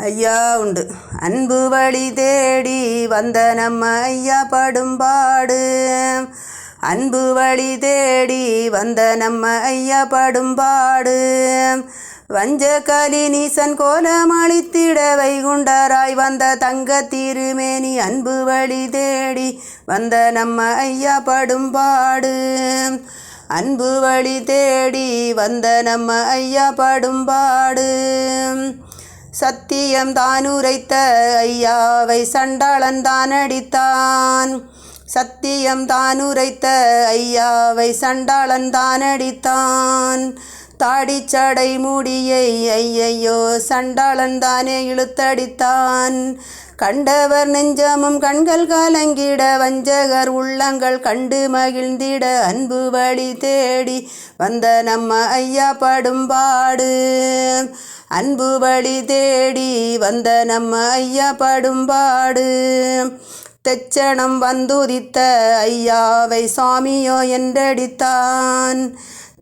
ஐயா உண்டு. அன்பு வழி தேடி வந்த நம்ம ஐயா படும்பாடு அன்பு வழி தேடி வந்த நம்ம ஐயா படும்பாடு வஞ்ச கலினீசன் கோலம் அளித்திட வைகுண்டராய் வந்த தங்க திருமேனி அன்பு வழி தேடி வந்த நம்ம ஐயா படும்பாடு அன்பு வழி தேடி வந்த நம்ம ஐயா படும்பாடு சத்தியம் தான் உரைத்த ஐயாவை சண்டாளன் தான் அடித்தான். சத்தியம் தான் உரைத்த ஐயாவை சண்டாளன் தான் அடித்தான். தாடிச்சடை மூடியை ஐயையோ சண்டாளன் தானே இழுத்தடித்தான். கண்டவர் நெஞ்சமும் கண்கள் கலங்கிட வஞ்சகர் உள்ளங்கள் கண்டு மகிழ்ந்திட அன்பு வழி தேடி வந்த நம்ம ஐயா படும்பாடு. அன்பு வழி தேடி வந்த நம்ம ஐயா படும்பாடு. தெச்சனம் வந்துதித்த ஐயாவை சாமியோ என்றடித்தான்.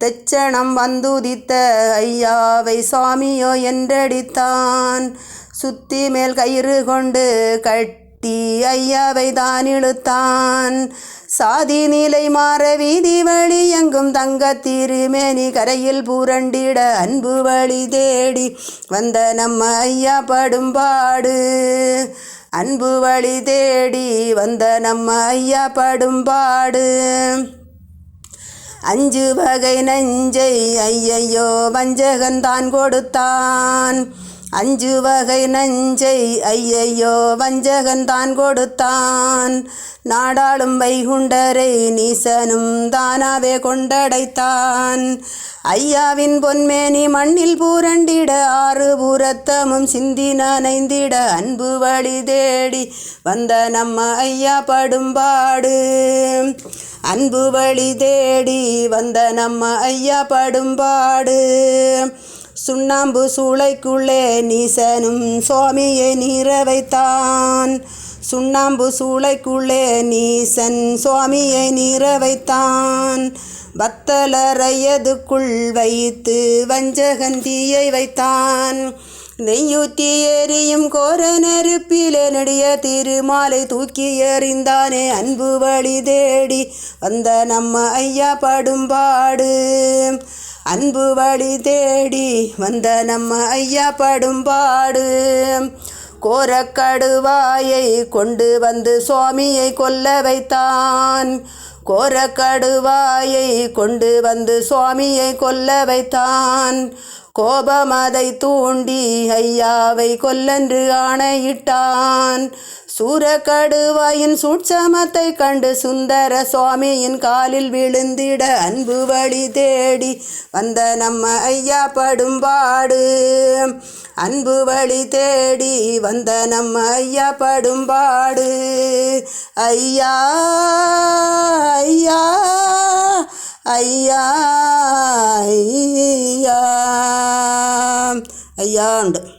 தெச்சனம் வந்துதித்த ஐயாவை சாமியோ என்றடித்தான். சுத்தி மேல் கயிறு கொண்டு கட்டி ஐயாவை தான் இழுத்தான். சாதி நீலை மாற வீதி வழி எங்கும் தங்க திருமேனி கரையில் பூரண்டிட அன்பு வழி தேடி வந்த நம்ம ஐயா படும்பாடு அன்பு வழி தேடி வந்த நம்ம ஐயா படும்பாடு அஞ்சு வகை நஞ்சை ஐயையோ வஞ்சகன் தான் கொடுத்தான். அஞ்சு வகை நஞ்சை ஐயையோ வஞ்சகன் தான் கொடுத்தான். நாடாளும் வைகுண்டரை நீசனும் தானாவே கொண்டடைத்தான். ஐயாவின் பொன்மேனி மண்ணில் பூரண்டிட ஆறு பூரத்தமும் சிந்தி நனைந்திட அன்பு வழி தேடி வந்த நம்ம ஐயா படும்பாடு. அன்பு வழி தேடி வந்த நம்ம ஐயா படும்பாடு. சுண்ணாம்பு சூளைக்குள்ளே நீசனும் சுவாமியை நீர வைத்தான் சுண்ணாம்பு சூளைக்குள்ளே நீசன் சுவாமியை நீர வைத்தான் பத்தலரையதுக்குள் வைத்து வஞ்சகன் தீயை வைத்தான். நெய்யூத்தி எரியும் கோர நெருப்பிலே நடிய திருமாலை தூக்கி எறிந்தானே அன்பு வழி தேடி வந்த நம்ம ஐயா படும்பாடு. அன்பு வழி தேடி வந்த நம்ம ஐயா படும்பாடு கோரக்கடுவாயை கொண்டு வந்து சுவாமியை கொல்ல வைத்தான். கோரக்கடுவாயை கொண்டு வந்து சுவாமியை கொல்ல வைத்தான். கோபம் அதை தூண்டி ஐயாவை கொல்லென்று ஆணையிட்டான். சூரக்கடுவாயின் சூட்சமத்தை கண்டு சுந்தர சுவாமியின் காலில் விழுந்திட அன்பு வழி தேடி வந்த நம்ம ஐயா படும்பாடு. அன்பு வழி தேடி வந்த நம்ம ஐயா படும்பாடு. ஐயா ஐயா ஐயா ஐயா. ஐயா உண்டு